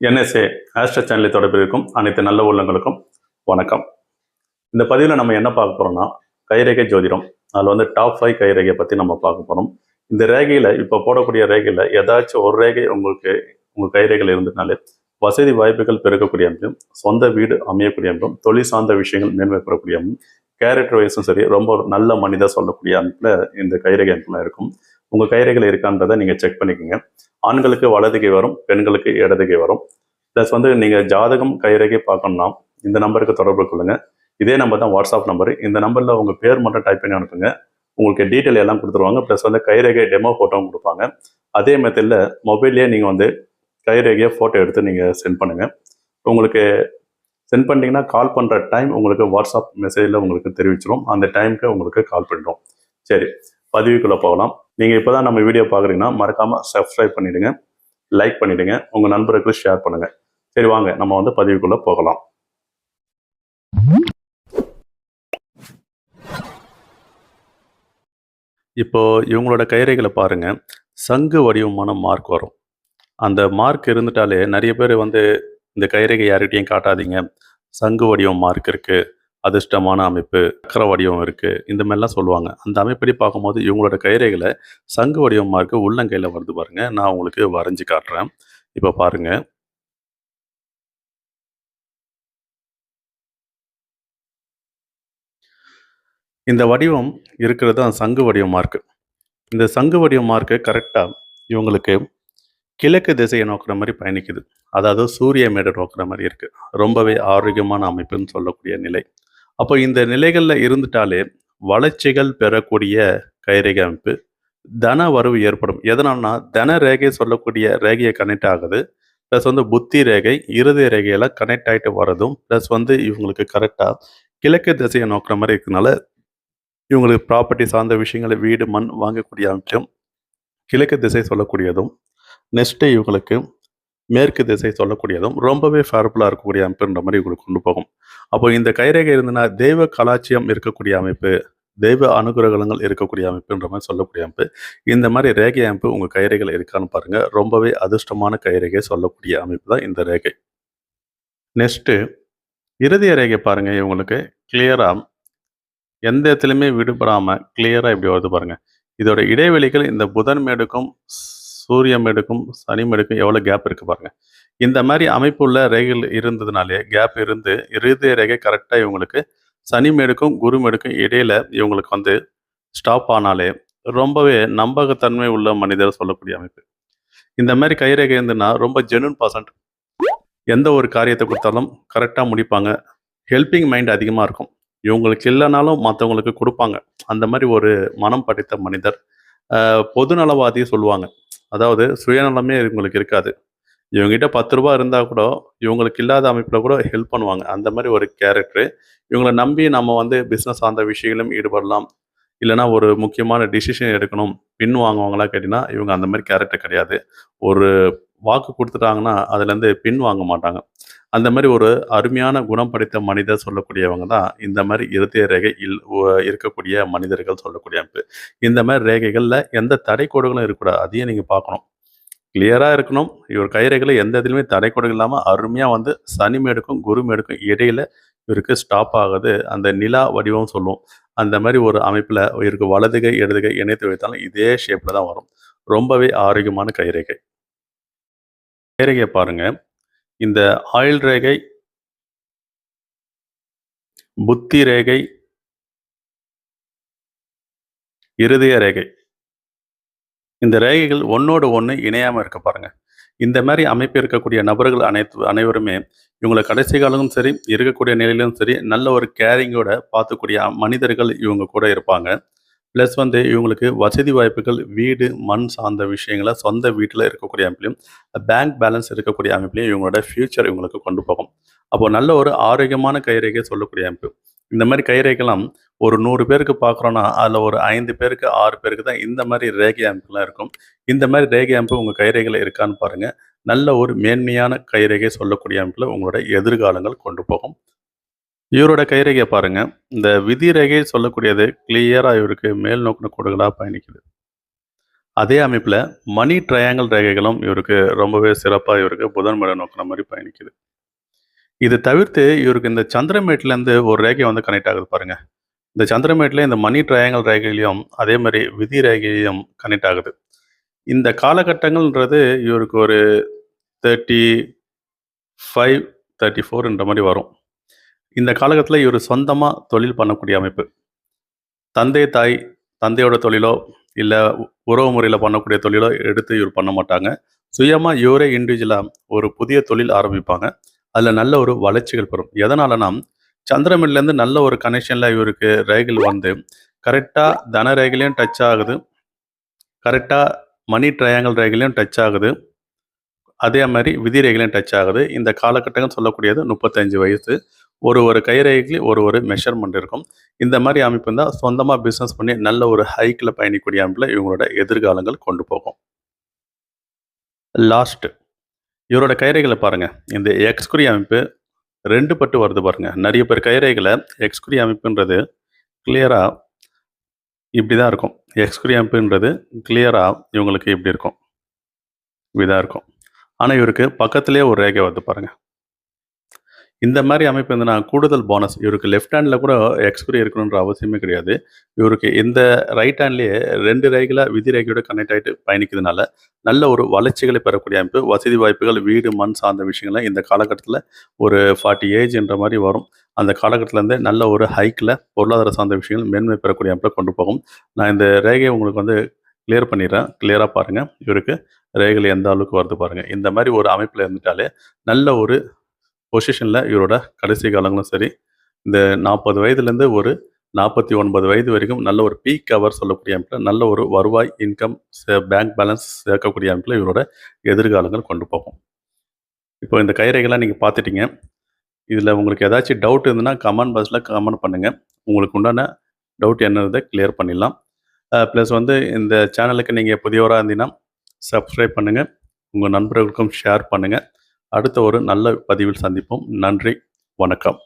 NSA ஆஸ்ட்ரா சேனலை தொடர்பில் இருக்கும் அனைத்து நல்ல உள்ளங்களுக்கும் வணக்கம். இந்த பதிவில் நம்ம என்ன பார்க்க போறோம்னா கைரேகை ஜோதிடம் அதில் வந்து டாப் ஃபைவ் கைரேகையை பற்றி நம்ம பார்க்க போகிறோம் இந்த ரேகையில் இப்போ போடக்கூடிய ரேகையில் ஏதாச்சும் ஒரு ரேகை உங்களுக்கு உங்கள் கைரேகையில் இருந்ததுனாலே வசதி வாய்ப்புகள் பெருக்கக்கூடிய அமைப்பும் சொந்த வீடு அமையக்கூடிய அமைப்பும் தொழில் சார்ந்த விஷயங்கள் மேன்மை பெறக்கூடிய அமைப்பும் கேரக்டர் வைஸும் சரி ரொம்ப ஒரு நல்ல மனிதா சொல்லக்கூடிய அமைப்பில் இந்த கைரேகை அமைப்புலாம் இருக்கும். உங்கள் கைரேகையில் இருக்கான்றதை நீங்கள் செக் பண்ணிக்கோங்க. ஆண்களுக்கு வலதுகை வரும் பெண்களுக்கு இடதுகை வரும். ப்ளஸ் வந்து நீங்கள் ஜாதகம் கைரேகை பார்க்கணும்னா இந்த நம்பருக்கு தொடர்பு கொள்ளுங்கள் இதே நம்பர் தான் வாட்ஸ்அப் நம்பர் இந்த நம்பரில் உங்கள் பேர் மட்டும் டைப் பண்ணி அனுப்புங்க. உங்களுக்கு டீட்டெயில் எல்லாம் கொடுத்துருவாங்க. ப்ளஸ் வந்து கைரேகை டெமோ ஃபோட்டோவும் கொடுப்பாங்க. அதே மெத்தடில் மொபைல்லேயே நீங்கள் வந்து கைரேகையை ஃபோட்டோ எடுத்து நீங்கள் சென்ட் பண்ணுங்கள் உங்களுக்கு சென்ட் பண்ணிட்டீங்கன்னா கால் பண்ணுற டைம் உங்களுக்கு வாட்ஸ்அப் மெசேஜில் உங்களுக்கு தெரிவிச்சிடும் அந்த டைமுக்கு உங்களுக்கு கால் பண்ணுறோம் சரி பதிவுக்குள்ளே போகலாம். நீங்கள் இப்போ தான் நம்ம வீடியோ பார்க்குறீங்கன்னா மறக்காமல் சப்ஸ்கிரைப் பண்ணிவிடுங்க லைக் பண்ணிவிடுங்க உங்கள் நண்பர்களுக்கு ஷேர் பண்ணுங்கள் சரி வாங்க நம்ம வந்து பதிவுக்குள்ளே போகலாம். இப்போ இவங்களோட கைரைகளை பாருங்க. சங்கு வடிவமான மார்க் வரும். அந்த மார்க் இருந்துட்டாலே நிறைய பேர் வந்து இந்த கைரேகை யார்கிட்டையும் காட்டாதீங்க. சங்கு வடிவம் மார்க் இருக்குது அதிர்ஷ்டமான அமைப்பு சக்கர வடிவம் இருக்கு. இந்த மாதிரிலாம் சொல்லுவாங்க. அந்த அமைப்படி பார்க்கும்போது இவங்களோட கயிறைகளை சங்கு வடிவம் இருக்குது உள்ளங்கையில் வருது பாருங்க. நான் உங்களுக்கு வரைஞ்சு காட்டுறேன். இப்போ பாருங்க. இந்த வடிவம் இருக்கிறது தான் சங்கு வடிவம் இருக்குது இந்த சங்கு வடிவம் மார்க்கு கரெக்டாக இவங்களுக்கு கிழக்கு திசையை நோக்குற மாதிரி பயணிக்குது. அதாவது சூரிய மேடை நோக்குற மாதிரி இருக்கு. ரொம்பவே ஆரோக்கியமான அமைப்புன்னு சொல்லக்கூடிய நிலை. அப்போ இந்த நிலைகளில் இருந்துட்டாலே வளர்ச்சிகள் பெறக்கூடிய கைரேகை அமைப்பு தன வரவு ஏற்படும். எதனால்னா தன ரேகை சொல்லக்கூடிய ரேகையை கனெக்ட் ஆகுது ப்ளஸ் வந்து புத்தி ரேகை இருதய ரேகையில கனெக்ட் ஆகிட்டு வர்றதும் ப்ளஸ் வந்து இவங்களுக்கு கரெக்டாக கிழக்கு திசையை நோக்கிற மாதிரி இருக்கிறதுனால இவங்களுக்கு ப்ராப்பர்ட்டி சார்ந்த விஷயங்களை வீடு மண் வாங்கக்கூடிய அமைச்சம் கிழக்கு திசை சொல்லக்கூடியதும் நெக்ஸ்ட்டு இவங்களுக்கு மேற்கு திசை சொல்லக்கூடியதும் ரொம்பவே ஃபேர்ஃபுல்லாக இருக்கக்கூடிய அமைப்புன்ற மாதிரி இவங்களுக்கு கொண்டு போகும். அப்போ இந்த கைரேகை இருந்ததுன்னா தெய்வ கலாச்சியம் இருக்கக்கூடிய அமைப்பு தெய்வ அனுகிரகங்கள் இருக்கக்கூடிய அமைப்புன்ற மாதிரி சொல்லக்கூடிய அமைப்பு. இந்த மாதிரி ரேகை அமைப்பு உங்கள் கைரேகையில் இருக்கான்னு பாருங்கள் ரொம்பவே அதிர்ஷ்டமான கைரேகை சொல்லக்கூடிய அமைப்பு தான் இந்த ரேகை. நெக்ஸ்ட்டு இறுதிய ரேகை பாருங்கள் இவங்களுக்கு. கிளியராக எந்த இடத்துலையுமே விடுபடாமல் கிளியராக இப்படி வருது பாருங்கள் இதோட இடைவெளிகள் இந்த புதன் மேடுக்கும் சூரிய மேடுக்கும் சனி மேடுக்கும் எவ்வளோ கேப் இருக்குது பாருங்கள் இந்த மாதிரி அமைப்புள்ள ரேகைகள் இருந்ததுனாலே கேப் இருந்து இருதய ரேகை கரெக்டாக இவங்களுக்கு சனி மேடுக்கும் குரு மேடுக்கும் இடையில இவங்களுக்கு வந்து ஸ்டாப் ஆனாலே ரொம்பவே நம்பகத்தன்மை உள்ள மனிதர் சொல்லக்கூடிய அமைப்பு. இந்த மாதிரி கைரேகை இருந்துன்னா ரொம்ப ஜெனுன் பர்சன்ட் எந்த ஒரு காரியத்தை கொடுத்தாலும் கரெக்டாக முடிப்பாங்க. ஹெல்பிங் மைண்ட் அதிகமாக இருக்கும். இவங்களுக்கு இல்லைனாலும் மற்றவங்களுக்கு கொடுப்பாங்க. அந்த மாதிரி ஒரு மனம் படைத்த மனிதர் பொதுநலவாதியை சொல்லுவாங்க. அதாவது சுயநலமே இவங்களுக்கு இருக்காது. இவங்ககிட்ட பத்து ரூபா இருந்தால் கூட இவங்களுக்கு இல்லாத அமைப்பில் கூட ஹெல்ப் பண்ணுவாங்க. அந்த மாதிரி ஒரு கேரக்டரு இவங்களை நம்பி நம்ம வந்து பிஸ்னஸ் சார்ந்த விஷயங்களும் ஈடுபடலாம். இல்லைனா ஒரு முக்கியமான டிசிஷன் எடுக்கணும். பின் வாங்குவாங்களா கேட்டிங்கன்னா இவங்க அந்த மாதிரி கேரக்டர் கிடையாது. ஒரு வாக்கு கொடுத்துட்டாங்கன்னா அதுலேருந்து பின் வாங்க மாட்டாங்க. அந்த மாதிரி ஒரு அருமையான குணம் படைத்த மனிதர் சொல்லக்கூடியவங்க தான் இந்த மாதிரி இருதய ரேகை இல் இருக்கக்கூடிய மனிதர்கள் சொல்லக்கூடிய அமைப்பு. இந்த மாதிரி ரேகைகளில் எந்த தடை கோடுகளும் இருக்கக்கூடாது. அதையும் நீங்கள் பார்க்கணும். கிளியராக இருக்கணும். இவர் கைரேகையில் எந்த இதுலையுமே தடை கோடுகள் இல்லாமல் அருமையாக வந்து சனி மேடுக்கும் குரு மேடுக்கும் இடையில இவருக்கு ஸ்டாப் ஆகுது. அந்த நிலா வடிவம் சொல்லுவோம். அந்த மாதிரி ஒரு அமைப்பில் இவருக்கு வலதுகை இடதுகை இணைத்து வைத்தாலும் இதே ஷேப்பில் தான் வரும். ரொம்பவே ஆரோக்கியமான கைரேகை. கைரேகையை பாருங்கள் இந்த ஆயில் ரேகை புத்தி ரேகை இருதய ரேகை. இந்த ரேகைகள் ஒன்னோடு ஒன்று இணையாமல் இருக்க பாருங்கள் இந்த மாதிரி அமைப்பு இருக்கக்கூடிய நபர்கள் அனைத்து அனைவருமே இவங்களை கடைசி காலமும் சரி இருக்கக்கூடிய நிலையிலும் சரி நல்ல ஒரு கேரிங்கோட பார்த்துக்கூடிய மனிதர்கள் இவங்க கூட இருப்பாங்க. ப்ளஸ் வந்து இவங்களுக்கு வசதி வாய்ப்புகள் வீடு மண் சார்ந்த விஷயங்களை சொந்த வீட்டில் இருக்கக்கூடிய அமைப்பிலையும் பேங்க் பேலன்ஸ் இருக்கக்கூடிய அமைப்பிலையும் இவங்களோட ஃபியூச்சர் இவங்களுக்கு கொண்டு போகும். அப்போது நல்ல ஒரு ஆரோக்கியமான கைரேகை சொல்லக்கூடிய அமைப்பு. இந்த மாதிரி கைரேகைலாம் ஒரு நூறு பேருக்கு பார்க்குறோன்னா அதில் ஒரு ஐந்து பேருக்கு ஆறு பேருக்கு தான் இந்த மாதிரி ரேகை அமைப்புலாம் இருக்கும். இந்த மாதிரி ரேகை அமைப்பு உங்கள் கைரேகையில் இருக்கான்னு பாருங்கள் நல்ல ஒரு மேன்மையான கைரேகை சொல்லக்கூடிய அமைப்பில் உங்களோட எதிர்காலங்கள் கொண்டு போகும். இவரோட கைரேகையை பாருங்கள் இந்த விதி ரேகை சொல்லக்கூடியது கிளியராக இவருக்கு மேல் நோக்கின கோடுகளாக பயணிக்குது. அதே அமைப்பில் மணி ட்ரையாங்கிள் ரேகைகளும் இவருக்கு ரொம்பவே சிறப்பாக இவருக்கு புதன் மேடை நோக்கின மாதிரி பயணிக்குது. இது தவிர்த்து இவருக்கு இந்த சந்திரமேட்லேருந்து ஒரு ரேகை வந்து கனெக்ட் ஆகுது பாருங்கள் இந்த சந்திரமேட்டில் இந்த மணி ட்ரையாங்கல் ரேகையிலையும் அதே மாதிரி விதி ரேகையிலையும் கனெக்ட் ஆகுது. இந்த காலகட்டங்கள்ன்றது இவருக்கு ஒரு தேர்ட்டி ஃபைவ் தேர்ட்டி ஃபோர்ன்ற மாதிரி வரும். இந்த காலகட்டத்தில் இவர் சொந்தமாக தொழில் பண்ணக்கூடிய அமைப்பு. தந்தை தாய் தந்தையோட தொழிலோ இல்லை உறவு முறையில் பண்ணக்கூடிய தொழிலோ எடுத்து இவர் பண்ண மாட்டாங்க. சுயமாக இவரே இண்டிவிஜுவலாக ஒரு புதிய தொழில் ஆரம்பிப்பாங்க. அதில் நல்ல ஒரு வளர்ச்சிகள் பெறும். எதனாலனா சந்திரமில்லேருந்து நல்ல ஒரு கனெக்ஷனில் இவருக்கு ரேகில் வந்து. கரெக்டாக தன ரேகிலையும் டச் ஆகுது. கரெக்டாக மணி ட்ரையாங்கல் ரேகிலையும் டச் ஆகுது. அதே மாதிரி விதி ரேகிலையும் டச் ஆகுது. இந்த காலகட்டங்கள் சொல்லக்கூடியது முப்பத்தஞ்சு வயசு. ஒரு ஒரு கைரேகைக்கு ஒரு ஒரு மெஷர்மெண்ட் இருக்கும். இந்த மாதிரி அமைப்பு இருந்தால் சொந்தமாக பிஸ்னஸ் பண்ணி நல்ல ஒரு ஹைக்கில் பயணிக்கூடிய அமைப்பில் இவங்களோட எதிர்காலங்கள் கொண்டு போகும். லாஸ்ட்டு இவரோட கைரேகளை பாருங்கள் இந்த எக்ஸ்குரி அமைப்பு ரெண்டு பட்டு வருது பாருங்கள் நிறைய பேர் கைரேகளை எக்ஸ்குரி அமைப்புன்றது கிளியராக இப்படி தான் இருக்கும். எக்ஸ்குரி அமைப்புன்றது கிளியராக இவங்களுக்கு இப்படி இருக்கும். இப்படிதான் இருக்கும். ஆனால் இவருக்கு பக்கத்துலேயே ஒரு ரேகை வருது பாருங்கள் இந்த மாதிரி அமைப்பு இருந்ததுன்னா கூடுதல் போனஸ் இவருக்கு லெஃப்ட் ஹேண்டில் கூட எக்ஸ்குரி இருக்கணுன்ற அவசியமே கிடையாது. இவருக்கு இந்த ரைட் ஹேண்ட்லேயே ரெண்டு ரேகையில் விதி ரேகையோட கனெக்ட் ஆகிட்டு பயணிக்கிறதுனால நல்ல ஒரு வளர்ச்சிகளை பெறக்கூடிய அமைப்பு வசதி வாய்ப்புகள் வீடு மண் சார்ந்த விஷயங்கள்லாம் இந்த காலகட்டத்தில் ஒரு ஃபார்ட்டி ஏஜ்ன்ற மாதிரி வரும். அந்த காலகட்டத்திலேருந்தே நல்ல ஒரு ஹைக்கில் பொருளாதார சார்ந்த விஷயங்கள் மேன்மை பெறக்கூடிய அமைப்பில் கொண்டு போகும். நான் இந்த ரேகையை உங்களுக்கு வந்து கிளியர் பண்ணிடுறேன். கிளியராக பாருங்கள் இவருக்கு ரேகையில் எந்த அளவுக்கு வருது பாருங்கள் இந்த மாதிரி ஒரு அமைப்பில் இருந்துட்டாலே நல்ல ஒரு பொசிஷனில் இவரோட கடைசி காலங்களும் சரி இந்த நாற்பது வயதுலேருந்து ஒரு நாற்பத்தி ஒன்பது வயது வரைக்கும் நல்ல ஒரு பீக் அவர் சொல்லக்கூடிய அமைப்பில் நல்ல ஒரு வருவாய் இன்கம் பேங்க் பேலன்ஸ் சேர்க்கக்கூடிய அமைப்பில் இவரோட எதிர்காலங்கள் கொண்டு போகும். இப்போ இந்த கைரேகைலாம் நீங்கள் பார்த்துட்டீங்க. இதில் உங்களுக்கு ஏதாச்சும் டவுட் இருந்ததுன்னா கமெண்ட் பாக்ஸில் கமெண்ட் பண்ணுங்கள் உங்களுக்கு உண்டான டவுட் என்னதை கிளியர் பண்ணிடலாம். ப்ளஸ் வந்து இந்த சேனலுக்கு நீங்கள் புதியவராக இருந்தீங்கன்னா சப்ஸ்கிரைப் பண்ணுங்கள் உங்கள் நண்பர்களுக்கும் ஷேர் பண்ணுங்கள் அடுத்த ஒரு நல்ல பதிவில் சந்திப்போம். நன்றி. வணக்கம்.